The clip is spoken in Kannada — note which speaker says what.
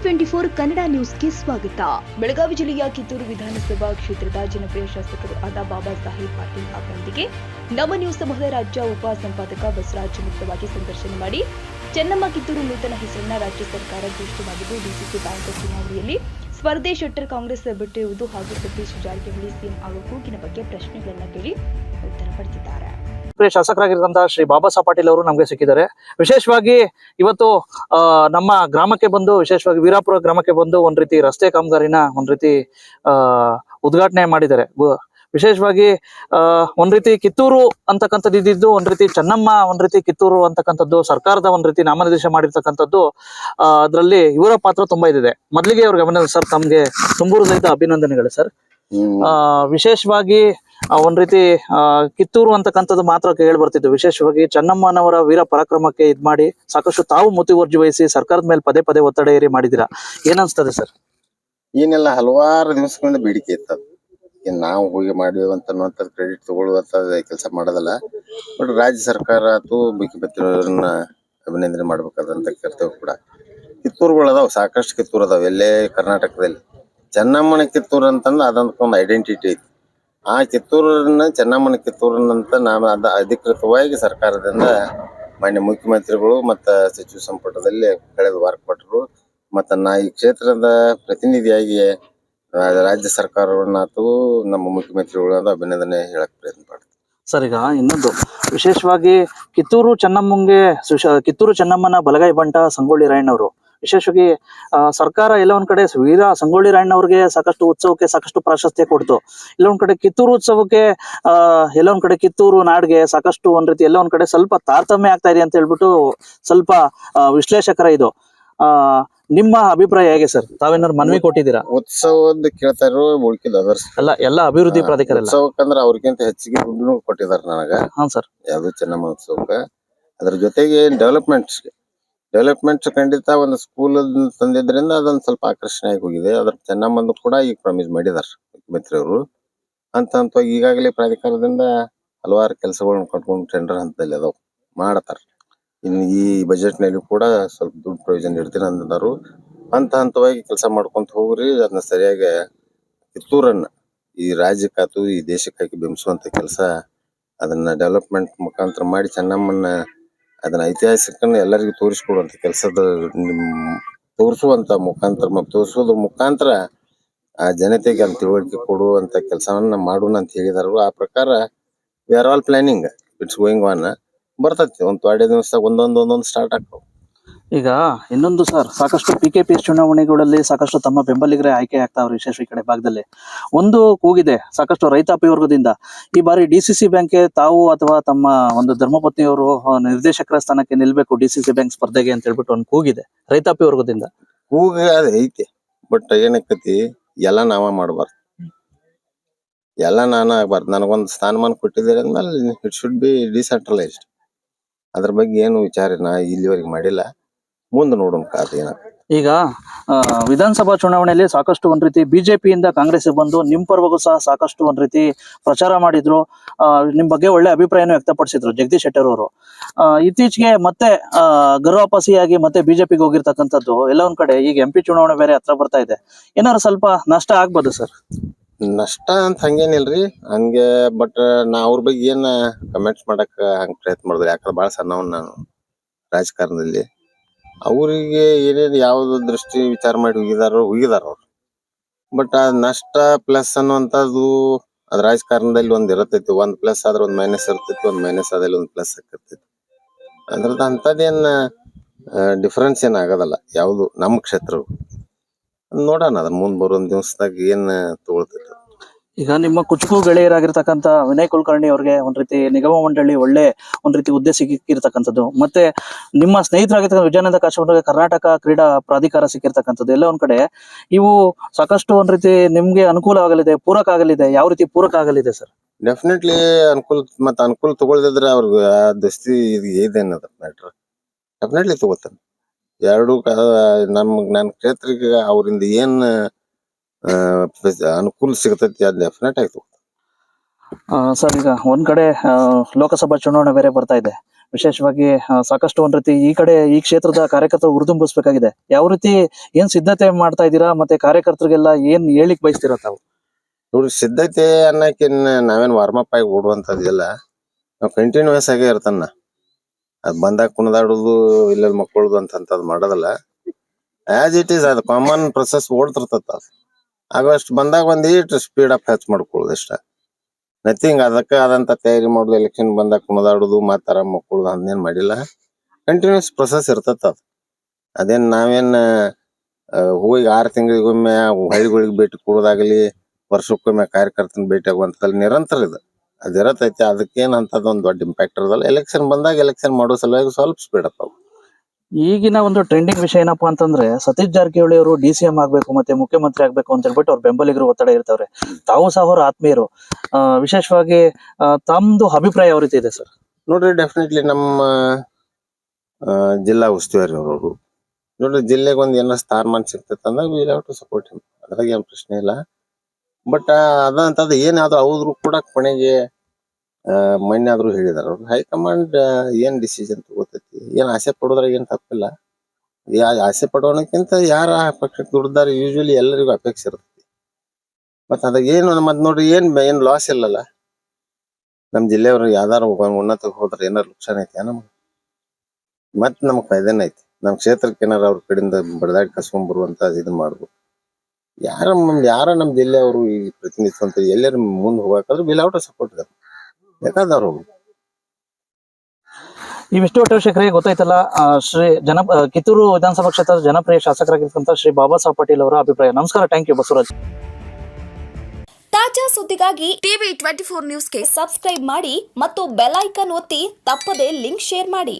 Speaker 1: ಟ್ವೆಂಟಿ ಫೋರ್ ಕನ್ನಡ ನ್ಯೂಸ್ಗೆ ಸ್ವಾಗತ. ಬೆಳಗಾವಿ ಜಿಲ್ಲೆಯ ಕಿತ್ತೂರು ವಿಧಾನಸಭಾ ಕ್ಷೇತ್ರದ ಜನಪ್ರಿಯ ಶಾಸಕರು ಆದ ಬಾಬಾ ಸಾಹೇಬ್ ಪಾಟೀಲ್ ಅವರೊಂದಿಗೆ ನವ ನ್ಯೂಸ್ ಸಮೂಹದ ರಾಜ್ಯ ಉಪ ಸಂಪಾದಕ ಬಸವರಾಜ್ ಮುಕ್ತವಾಗಿ ಸಂದರ್ಶನ ಮಾಡಿ ಚೆನ್ನಮ್ಮ ಕಿತ್ತೂರು ನೂತನ ಹೆಸರನ್ನ ರಾಜ್ಯ ಸರ್ಕಾರ ಘೋಷಿತವಾಗಿದ್ದು ಡಿಸಿಸಿ ಬ್ಯಾಂಕ್ ಚುನಾವಣೆಯಲ್ಲಿ ಸ್ಪರ್ಧೆ ಶೆಟ್ಟರ್ ಕಾಂಗ್ರೆಸ್ ಬಿಟ್ಟಿರುವುದು ಹಾಗೂ ಸತೀಶ್ ಜಾರಕಿಹೊಳಿ ಸಿಎಂ ಆಗುವ ಕೂಗಿನ ಬಗ್ಗೆ ಪ್ರಶ್ನೆಗಳನ್ನು ಕೇಳಿ ಉತ್ತರ ಪಡೆದಿದ್ದಾರೆ.
Speaker 2: ಶಾಸಕರಾಗಿರುವಂತಹ ಶ್ರೀ ಬಾಬಾ ಸಾಹೇಬ್ ಪಾಟೀಲ್ ಅವರು ನಮಗೆ ಸಿಕ್ಕಿದ್ದಾರೆ. ವಿಶೇಷವಾಗಿ ಇವತ್ತು ನಮ್ಮ ಗ್ರಾಮಕ್ಕೆ ಬಂದು ವಿಶೇಷವಾಗಿ ವೀರಾಪುರ ಗ್ರಾಮಕ್ಕೆ ಬಂದು ಒಂದ್ ರೀತಿ ರಸ್ತೆ ಕಾಮಗಾರಿನ ಒಂದ್ ರೀತಿ ಆ ಉದ್ಘಾಟನೆ ಮಾಡಿದ್ದಾರೆ. ವಿಶೇಷವಾಗಿ ಅಹ್ ಒಂದ್ ರೀತಿ ಕಿತ್ತೂರು ಅಂತಕ್ಕಂಥದ್ದು ಇದ್ದಿದ್ದು ಒಂದ್ ರೀತಿ ಚೆನ್ನಮ್ಮ ಒಂದ್ ರೀತಿ ಕಿತ್ತೂರು ಅಂತಕ್ಕಂಥದ್ದು ಸರ್ಕಾರದ ಒಂದ್ ರೀತಿ ನಾಮನಿರ್ದೇಶ ಮಾಡಿರ್ತಕ್ಕಂಥದ್ದು ಅದರಲ್ಲಿ ಇವರ ಪಾತ್ರ ತುಂಬಾ ಇದಿದೆ. ಮೊದಲಿಗೆ ಅವ್ರಿಗೆ ಅಭಿನಂದನೆ ಸರ್ ತಮ್ಗೆ ತುಂಬೂರು ಸಹಿತ ಅಭಿನಂದನೆಗಳು ಸರ್. ಆ ವಿಶೇಷವಾಗಿ ಒಂದ್ ರೀತಿ ಕಿತ್ತೂರು ಅಂತಕ್ಕಂಥದ್ದು ಮಾತ್ರ ಕೇಳಿ ಬರ್ತಿತ್ತು. ವಿಶೇಷವಾಗಿ ಚೆನ್ನಮ್ಮನವರ ವೀರ ಪರಾಕ್ರಮಕ್ಕೆ ಇದ್ ಮಾಡಿ ಸಾಕಷ್ಟು ತಾವು ಮುತುವರ್ಜಿ ವಹಿಸಿ ಸರ್ಕಾರದ ಮೇಲೆ ಪದೇ ಪದೇ ಒತ್ತಡ ಏರಿ ಮಾಡಿದಿರಾ ಏನನ್ಸ್ತದೆ ಸರ್?
Speaker 3: ಏನೆಲ್ಲ ಹಲವಾರು ದಿವಸಗಳಿಂದ ಬೇಡಿಕೆ ಇತ್ತು. ಏನ್ ನಾವು ಹೋಗಿ ಮಾಡಿವಿ ಅಂತ ಕ್ರೆಡಿಟ್ ತಗೊಳ್ಳುವಂತ ಕೆಲಸ ಮಾಡೋದಲ್ಲ. ಬಟ್ ರಾಜ್ಯ ಸರ್ಕಾರ ಆತು ಮುಖ್ಯಮಂತ್ರಿಯವರನ್ನ ಅಭಿನಂದನೆ ಮಾಡ್ಬೇಕಾದಂತ ಕರ್ತವ್ಯ ಕೂಡ. ಕಿತ್ತೂರುಗಳು ಅದಾವ, ಸಾಕಷ್ಟು ಕಿತ್ತೂರು ಅದಾವ. ಎಲ್ಲೇ ಕರ್ನಾಟಕದಲ್ಲಿ. ಚೆನ್ನಮ್ಮನ ಕಿತ್ತೂರು ಅಂತಂದ್ರೆ ಅದೊಂದು ಐಡೆಂಟಿಟಿ ಐತಿ. ಆ ಕಿತ್ತೂರನ್ನ, ಚೆನ್ನಮ್ಮನ ಕಿತ್ತೂರನ್ನಂತ ನಾನು ಅದ ಅಧಿಕೃತವಾಗಿ ಸರ್ಕಾರದಿಂದ ಮಾನ್ಯ ಮುಖ್ಯಮಂತ್ರಿಗಳು ಮತ್ತ ಸಚಿವ ಸಂಪುಟದಲ್ಲಿ ಕಳೆದ ವಾರ ಕೊಟ್ಟರು ಮತ್ತ ನಾ ಈ ಕ್ಷೇತ್ರದ ಪ್ರತಿನಿಧಿಯಾಗಿ ರಾಜ್ಯ ಸರ್ಕಾರವನ್ನಾತು ನಮ್ಮ ಮುಖ್ಯಮಂತ್ರಿಗಳು ಅಭಿನಂದನೆ ಹೇಳಕ್ ಪ್ರಯತ್ನ ಮಾಡ್ತೀನಿ
Speaker 2: ಸರ್, ಈಗ ಇನ್ನೊಂದು. ವಿಶೇಷವಾಗಿ ಕಿತ್ತೂರು ಚೆನ್ನಮ್ಮಂಗೆ ಕಿತ್ತೂರು ಚೆನ್ನಮ್ಮನ ಬಲಗೈ ಬಂಟ ಸಂಗೊಳ್ಳಿ ರಾಯಣ್ಣವರು. ವಿಶೇಷವಾಗಿ ಸರ್ಕಾರ ಎಲ್ಲ ಒಂದ್ ಕಡೆ ವೀರ ಸಂಗೊಳ್ಳಿ ರಾಯಣ್ಣವ್ರಿಗೆ ಸಾಕಷ್ಟು ಉತ್ಸವಕ್ಕೆ ಸಾಕಷ್ಟು ಪ್ರಾಶಸ್ತ್ಯ ಕೊಡ್ತು. ಇಲ್ಲ ಒಂದ್ ಕಡೆ ಕಿತ್ತೂರು ಉತ್ಸವಕ್ಕೆ ಅಹ್ ಎಲ್ಲ ಒಂದ್ ಕಡೆ ಕಿತ್ತೂರು ನಾಡ್ಗೆ ಸಾಕಷ್ಟು ಒಂದ್ ರೀತಿ ಎಲ್ಲ ಒಂದ್ ಕಡೆ ಸ್ವಲ್ಪ ತಾರತಮ್ಯ ಆಗ್ತಾ ಇದೆ ಅಂತ ಹೇಳ್ಬಿಟ್ಟು ಸ್ವಲ್ಪ ವಿಶ್ಲೇಷಕರ ಇದು. ಆ ನಿಮ್ಮ ಅಭಿಪ್ರಾಯ ಹೇಗೆ ಸರ್? ತಾವೇನಾದ್ರು ಮನವಿ ಕೊಟ್ಟಿದ್ದೀರಾ?
Speaker 3: ಉತ್ಸವ ಕೇಳ್ತಾ ಇರೋ ಉಳ್ಕಿದ ಅದರ್ಸ್
Speaker 2: ಎಲ್ಲ ಎಲ್ಲ ಅಭಿವೃದ್ಧಿ ಪ್ರಾಧಿಕಾರ ಎಲ್ಲ
Speaker 3: ಉತ್ಸವಕ್ಕಂದ್ರ ಅವ್ರಿಗಿಂತ ಹೆಚ್ಚಿಗೆ ದುಡ್ಡು ಕೊಟ್ಟಿದಾರ ನನಗ.
Speaker 2: ಹಾ ಸರ್.
Speaker 3: ಯಾವ್ದು ಚೆನ್ನಮ್ಮ ಉತ್ಸವಕ್ಕ. ಅದ್ರ ಜೊತೆಗೆ ಡೆವಲಪ್ಮೆಂಟ್ಸ್ ಡೆವಲಪ್ಮೆಂಟ್ಸ್ ಖಂಡಿತ ಒಂದು ಸ್ಕೂಲ್ ತಂದಿದ್ರಿಂದ ಅದೊಂದು ಸ್ವಲ್ಪ ಆಕರ್ಷಣೆ ಆಗಿ ಹೋಗಿದೆ. ಅದ್ರ ಚೆನ್ನಮ್ಮಂದು ಕೂಡ ಈಗ ಪ್ರಾಮಿಸ್ ಮಾಡಿದಾರ ಮುಖ್ಯಮಂತ್ರಿ ಅವರು ಅಂತ ಹಂತವಾಗಿ ಈಗಾಗಲೇ ಪ್ರಾಧಿಕಾರದಿಂದ ಹಲವಾರು ಕೆಲಸಗಳನ್ನ ಕಟ್ಕೊಂಡು ಟೆಂಡರ್ ಹಂತದಲ್ಲಿ ಅದಾವ. ಮಾಡತಾರ. ಇನ್ನು ಈ ಬಜೆಟ್ನಲ್ಲಿ ಕೂಡ ಸ್ವಲ್ಪ ದುಡ್ಡು ಪ್ರಯೋಜನ ಇಡ್ತೀನಿ ಅಂತಂದರು ಹಂತ ಹಂತವಾಗಿ ಕೆಲಸ ಮಾಡ್ಕೊಂತ ಹೋಗ್ರಿ, ಅದನ್ನ ಸರಿಯಾಗಿ ಕಿತ್ತೂರನ್ನ ಈ ರಾಜ್ಯಕ್ಕಾತು ಈ ದೇಶಕ್ಕಾಗಿ ಬಿಂಬಿಸುವಂತ ಕೆಲಸ ಅದನ್ನ ಡೆವಲಪ್ಮೆಂಟ್ ಮುಖಾಂತರ ಮಾಡಿ ಚೆನ್ನಮ್ಮನ್ನ ಅದನ್ನ ಐತಿಹಾಸಿಕನ ಎಲ್ಲರಿಗೂ ತೋರಿಸ್ಕೊಡುವಂತ ಕೆಲಸದ ತೋರಿಸುವಂತ ಮುಖಾಂತರ ಮತ್ತು ತೋರಿಸೋದ್ರ ಮುಖಾಂತರ ಆ ಜನತೆಗೆ ಅಲ್ಲಿ ತಿಳುವಳಿಕೆ ಕೊಡುವಂತ ಕೆಲಸವನ್ನ ಮಾಡೋಣ ಅಂತ ಹೇಳಿದಾರು ಆ ಪ್ರಕಾರ we are all planning it's going on ಬರ್ತೈತಿ. ಒಂದ್ ಎರಡೇ ದಿವಸದಾಗ ಒಂದೊಂದ್ ಒಂದೊಂದ್ ಸ್ಟಾರ್ಟ್ ಆಗ್ತಾವ.
Speaker 2: ಈಗ ಇನ್ನೊಂದು ಸರ್, ಸಾಕಷ್ಟು ಪಿ ಕೆ ಪಿ ಚುನಾವಣೆಗಳಲ್ಲಿ ಸಾಕಷ್ಟು ತಮ್ಮ ಬೆಂಬಲಿಗರೇ ಆಯ್ಕೆ ಆಗ್ತಾವ್ರೆ ವಿಶೇಷ ಕಡೆ ಭಾಗದಲ್ಲಿ. ಒಂದು ಕೂಗಿದೆ, ಸಾಕಷ್ಟು ರೈತಾಪಿ ವರ್ಗದಿಂದ ಈ ಬಾರಿ ಡಿ ಸಿ ಬ್ಯಾಂಕ್ಗೆ ತಾವು ಅಥವಾ ತಮ್ಮ ಒಂದು ಧರ್ಮಪತ್ನಿಯವರು ನಿರ್ದೇಶಕರ ಸ್ಥಾನಕ್ಕೆ ನಿಲ್ಬೇಕು ಡಿ ಸಿ ಬ್ಯಾಂಕ್ ಸ್ಪರ್ಧೆಗೆ ಅಂತ ಹೇಳ್ಬಿಟ್ಟು ಒಂದು ಕೂಗಿದೆ ರೈತಾಪಿ ವರ್ಗದಿಂದ
Speaker 3: ಕೂಗ ಐತಿ ಬಟ್ ಏನಕ್ಕತಿ, ಎಲ್ಲ ನಾವ ಮಾಡಬಾರ್ದು. ಎಲ್ಲ ನಾನು ಆಗ್ಬಾರ್ದು, ನನಗೊಂದು ಸ್ಥಾನಮಾನ ಕೊಟ್ಟಿದ್ದೀರಿ ಅಂದ್ಮೇಲೆ ಇಟ್ ಶುಡ್ ಬಿ ಡಿಸೆಂಟ್ರಲೈಸ್ಡ್ ಅದ್ರ ಬಗ್ಗೆ ಏನು ವಿಚಾರ ನಾ ಇಲ್ಲಿವರೆಗೆ ಮಾಡಿಲ್ಲ. ಮುಂದೆ ನೋಡೋಣ ಕಾದ
Speaker 2: ಈಗ ಆ, ವಿಧಾನಸಭಾ ಚುನಾವಣೆಯಲ್ಲಿ ಸಾಕಷ್ಟು ಒಂದ್ ರೀತಿ ಬಿಜೆಪಿಯಿಂದ ಕಾಂಗ್ರೆಸ್ ಬಂದು ನಿಮ್ ಪರವಾಗೂ ಸಹ ಸಾಕಷ್ಟು ಒಂದ್ ರೀತಿ ಪ್ರಚಾರ ಮಾಡಿದ್ರು. ಆ, ನಿಮ್ ಬಗ್ಗೆ ಒಳ್ಳೆ ಅಭಿಪ್ರಾಯನೂ ವ್ಯಕ್ತಪಡಿಸಿದ್ರು ಜಗದೀಶ್ ಶೆಟ್ಟರ್ ಅವರು. ಇತ್ತೀಚೆಗೆ ಮತ್ತೆ ಆ, ಗರ್ವಾಪಸಿಯಾಗಿ ಮತ್ತೆ ಬಿಜೆಪಿಗೆ ಹೋಗಿರ್ತಕ್ಕಂಥದ್ದು ಎಲ್ಲ ಒಂದ್ ಕಡೆ. ಈಗ ಎಂ ಪಿ ಚುನಾವಣೆ ಬೇರೆ ಹತ್ರ ಬರ್ತಾ ಇದೆ. ಏನಾದ್ರು ಸ್ವಲ್ಪ ನಷ್ಟ ಆಗ್ಬೋದು ಸರ್?
Speaker 3: ನಷ್ಟ ಅಂತ ಹಂಗೇನಿಲ್ರಿ ಹಂಗೆ ಬಟ್ ನಾ ಅವ್ರ ಬಗ್ಗೆ ಏನ್ ಕಮೆಂಟ್ಸ್ ಮಾಡಕ್ ಹಂಗ ಪ್ರಯತ್ನ ಮಾಡಿದ್ರೆ? ಯಾಕಂದ್ರೆ ಬಹಳ ಸಣ್ಣವನ್ ನಾನು ರಾಜಕಾರಣದಲ್ಲಿ. ಅವರಿಗೆ ಏನೇನು ಯಾವ್ದು ದೃಷ್ಟಿ ವಿಚಾರ ಮಾಡಿ ಹೋಗಿದಾರೋ ಹೋಗಿದಾರ ಅವ್ರು. ಬಟ್ ಆ ನಷ್ಟ ಪ್ಲಸ್ ಅನ್ನುವಂಥದ್ದು ಅದ್ ರಾಜಕಾರಣದಲ್ಲಿ ಒಂದ್ ಇರತೈತಿ. ಒಂದ್ ಪ್ಲಸ್ ಆದ್ರೆ ಒಂದ್ ಮೈನಸ್ ಇರ್ತೈತಿ, ಒಂದ್ ಮೈನಸ್ ಆದಲ್ಲಿ ಒಂದ್ ಪ್ಲಸ್ ಆಗಿರ್ತೈತಿ ಅದ್ರದ್ದು ಅಂಥದ್ದೇನ್ ಡಿಫ್ರೆನ್ಸ್ ಏನ್ ಆಗೋದಲ್ಲ. ಯಾವುದು ನಮ್ಮ ಕ್ಷೇತ್ರ ನೋಡೋಣ ಅದ್ರ ಮುಂದ್ ಬರೋ ದಿವಸದಾಗ ಏನ್ ತಗೊಳ್ತೈತಿ.
Speaker 2: ಈಗ ನಿಮ್ಮ ಕುಚುಕು ಗೆಳೆಯರಾಗಿರ್ತಕ್ಕಂಥ ವಿನಯ್ ಕುಲಕರ್ಣಿ ಅವ್ರಿಗೆ ಒಂದ್ ರೀತಿ ನಿಗಮ ಮಂಡಳಿ ಒಳ್ಳೆ ಒಂದ್ ರೀತಿ ಹುದ್ದೆ ಸಿಕ್ಕಿರ್ತಕ್ಕಂಥದ್ದು ಮತ್ತೆ ನಿಮ್ಮ ಸ್ನೇಹಿತರಾಗಿರ್ತಕ್ಕಂಥ ವಿಜಯಾನಂದ ಕಾಶ್ಯಪ್ ಕರ್ನಾಟಕ ಕ್ರೀಡಾ ಪ್ರಾಧಿಕಾರ ಸಿಕ್ಕಿರ್ತಕ್ಕಂಥದ್ದು. ಎಲ್ಲ ಒಂದ್ ಕಡೆ ಇವು ಸಾಕಷ್ಟು ಒಂದ್ ರೀತಿ ನಿಮ್ಗೆ ಅನುಕೂಲ ಆಗಲಿದೆ, ಪೂರಕ ಆಗಲಿದೆ, ಯಾವ ರೀತಿ ಪೂರಕ ಆಗಲಿದೆ ಸರ್?
Speaker 3: ಡೆಫಿನೆಟ್ಲಿ ಅನುಕೂಲ ಮತ್ತೆ ಅನುಕೂಲ ತಗೊಳ್ದಿದ್ರೆ ಅವ್ರಿಗೆ ದಸ್ತಿ ಇದು ಇದೇನದ ಮ್ಯಾಟ್ರ್ ಡೆಫಿನೆಟ್ಲಿ ತಗೋತಾನೆ. ಎರಡು ನಮ್ ನನ್ನ ಕ್ಷೇತ್ರಕ್ಕೆ ಅವರಿಂದ ಏನ್ ಅನುಕೂಲ ಸಿಗತೈತಿ ಅದ್ ಡೆಫಿನೆಟ್ ಆಯ್ತು.
Speaker 2: ಸರ್ ಈಗ ಒಂದ್ ಕಡೆ ಆ, ಲೋಕಸಭಾ ಚುನಾವಣೆ ಬೇರೆ ಬರ್ತಾ ಇದೆ. ವಿಶೇಷವಾಗಿ ಆ, ಸಾಕಷ್ಟು ಒಂದ್ ರೀತಿ ಈ ಕಡೆ ಈ ಕ್ಷೇತ್ರದ ಕಾರ್ಯಕರ್ತರು ಹುರಿದುಂಬಿಸ್ಬೇಕಾಗಿದೆ ಯಾವ ರೀತಿ ಏನ್ ಸಿದ್ಧತೆ ಮಾಡ್ತಾ ಇದ್ದೀರಾ? ಮತ್ತೆ ಕಾರ್ಯಕರ್ತರಿಗೆಲ್ಲ ಏನ್ ಹೇಳಿಕ್ ಬಯಸ್ತೀರಾ ತಾವು?
Speaker 3: ನೋಡಿ ಸಿದ್ಧತೆ ಅನ್ನಕಿನ್ ನಾವೇನ್ ವಾರ್ಮ್ ಅಪ್ ಆಗಿ ಓಡುವಂತದಿಲ್ಲ ನಾವು ಕಂಟಿನ್ಯೂಸ್ ಆಗೇ ಇರ್ತಾನ. ಅದ್ ಬಂದಾಗ ಕುಣದಾಡುದು ಇಲ್ಲ ಮಕ್ಕಳದು ಅಂತಂತದ್ ಮಾಡೋದಲ್ಲ. ಆಸ್ ಇಟ್ ಈಸ್ ಅದು ಕಾಮನ್ ಪ್ರೊಸೆಸ್ ಓಡ್ತಿರ್ತದ ಆಗಸ್ಟ್ ಬಂದಾಗ ಒಂದ್ ಈಟ್ ಸ್ಪೀಡ್ ಅಪ್ ಹೆಚ್ಚು ಮಾಡ್ಕೊಳ್ಳೋದು ಇಷ್ಟ ನಥಿಂಗ್ ಅದಕ್ಕೆ ಆದಂತ ತಯಾರಿ ಮಾಡೋದು ಎಲೆಕ್ಷನ್ ಬಂದಾಗ ಕುಣದಾಡುದು ಮಾತಾರ ಮಕ್ಕಳದು, ಅದನ್ನೇನ್ ಮಾಡಿಲ್ಲ. ಕಂಟಿನ್ಯೂಸ್ ಪ್ರೊಸೆಸ್ ಇರ್ತದ ಅದು. ಅದೇನ್ ನಾವೇನ್ ಹೂವಿಗೆ ಆರ್ ತಿಂಗಳಿಗೊಮ್ಮೆ ಹಳ್ಳಿಗಳಿಗೆ ಭೇಟಿ ಕೊಡೋದಾಗಲಿ, ವರ್ಷಕ್ಕೊಮ್ಮೆ ಕಾರ್ಯಕರ್ತನ ಭೇಟಿ ಆಗುವಂಥದ್ದು ನಿರಂತರ ಇದು. ಅದಿರತೈತಿ ಅದಕ್ಕೇನು ಒಂದ್ ದೊಡ್ಡ ಇಂಪ್ಯಾಕ್ಟ್ ಇರೋದಲ್ಲ. ಎಲೆಕ್ಷನ್ ಬಂದಾಗ ಎಲೆಕ್ಷನ್ ಮಾಡೋ ಸಲುವಾಗಿ ಸ್ವಲ್ಪ ಸ್ಪೀಡ್ ಅಪ್ ಆಗುತ್ತೆ.
Speaker 2: ಈಗಿನ ಒಂದು ಟ್ರೆಂಡಿಂಗ್ ವಿಷಯ ಏನಪ್ಪಾ ಅಂತಂದ್ರೆ ಸತೀಶ್ ಜಾರಕಿಹೊಳಿ ಅವರು ಡಿ ಸಿ ಎಂ ಆಗ್ಬೇಕು ಮತ್ತೆ ಮುಖ್ಯಮಂತ್ರಿ ಆಗ್ಬೇಕು ಅಂತ ಹೇಳ್ಬಿಟ್ಟು ಅವ್ರ ಬೆಂಬಲಿಗರು ಒತ್ತಡ ಇರ್ತಾವ್ರೆ. ತಾವು ಸಹ ಅವ್ರ ಆತ್ಮೀಯರು. ವಿಶೇಷವಾಗಿ ತಮ್ದು ಅಭಿಪ್ರಾಯ ಯಾವ ರೀತಿ ಇದೆ ಸರ್?
Speaker 3: ನೋಡ್ರಿ ಡೆಫಿನೆಟ್ಲಿ ನಮ್ಮ ಜಿಲ್ಲಾ ಉಸ್ತುವಾರಿ ಅವರು ನೋಡ್ರಿ, ಜಿಲ್ಲೆಗೆ ಒಂದ್ ಏನೋ ಸ್ಥಾನಮಾನ ಸಿಗ್ತೈತೆ ಅಂದಾಗ we have to support him ಅದ್ರಾಗ ಏನ್ ಪ್ರಶ್ನೆ ಇಲ್ಲ. ಬಟ್ ಅದಂತದ್ ಏನಾದ್ರು ಅವ್ರು ಕೂಡ ಕೊನೆಗೆ ಮೊನ್ನೆ ಆದ್ರೂ ಹೇಳಿದಾರ. ಅವ್ರು ಹೈಕಮಾಂಡ್ ಏನ್ ಡಿಸಿಷನ್ ತಗೋತೈತಿ? ಏನ್ ಆಸೆ ಪಡೋದ್ರಾಗ ಏನ್ ತಪ್ಪಿಲ್ಲ? ಯಾ, ಆಸೆ ಪಡೋಣಕ್ಕಿಂತ ಯಾರ ಪಕ್ಷಕ್ಕೆ ದುಡ್ದಾರ ಯೂಶುವಲಿ ಎಲ್ಲರಿಗೂ ಅಪೇಕ್ಷೆ ಇರ್ತೈತಿ. ಮತ್ತ ಅದಾಗ ಏನು ಮತ್ ನೋಡ್ರಿ ಏನ್ ಏನ್ ಲಾಸ್ ಇಲ್ಲಲ್ಲ? ನಮ್ ಜಿಲ್ಲೆಯವ್ರು ಯಾವ್ದಾರ ಉನ್ನತ ಹೋದ್ರೆ ಏನಾರ ನುಕ್ಸಾನ್ ಐತಿ ನಮ್ಗೆ? ಮತ್ ನಮ್ ಫೈದೇನ ಐತಿ. ನಮ್ ಕ್ಷೇತ್ರಕ್ಕೆ ಏನಾರ ಅವ್ರ ಕಡೆಯಿಂದ ಬಡದಾಡಿ ಕಸ್ಕೊಂಡ್ ಬರುವಂತ ಇದನ್ ಮಾಡ್ಬೋದು. ಯಾರ ಯಾರ ನಮ್ ಜಿಲ್ಲೆಯವರು ಈ ಪ್ರತಿನಿಧಿಸುವಂತ ಮುಂದೆ ಮುಂದ್ ಹೋಗಬೇಕಾದ್ರೆ ವಿಲೌಟ್ ಸಪೋರ್ಟ್ ಇದೆ ಬೇಕಾದವ್ರು ಇವಿಷ್ಟು
Speaker 2: ಇವಿಷ್ಟು ಒಟ್ಟಶೇಖರೇ ಗೊತ್ತಾಯ್ತಲ್ಲ ಆ, ಶ್ರೀ ಜನ ಆ, ಕಿತ್ತೂರು ವಿಧಾನಸಭಾ ಕ್ಷೇತ್ರದ ಜನಪ್ರಿಯ ಶಾಸಕರಾಗಿರ್ತಕ್ಕಂಥ ಶ್ರೀ ಬಾಬಾ ಸಾಹೇಬ್ ಪಾಟೀಲ್ ಅವರ ಅಭಿಪ್ರಾಯ. ನಮಸ್ಕಾರ ಥ್ಯಾಂಕ್ ಯು ಬಸವರಾಜ್.
Speaker 1: ತಾಜಾ ಸುದ್ದಿಗಾಗಿ ಟಿವಿ ಟ್ವೆಂಟಿ ಫೋರ್ ನ್ಯೂಸ್ಗೆ ಸಬ್ಸ್ಕ್ರೈಬ್ ಮಾಡಿ ಮತ್ತು ಬೆಲ್ ಐಕಾನ್ ಒತ್ತಿ ತಪ್ಪದೇ ಲಿಂಕ್ ಶೇರ್ ಮಾಡಿ.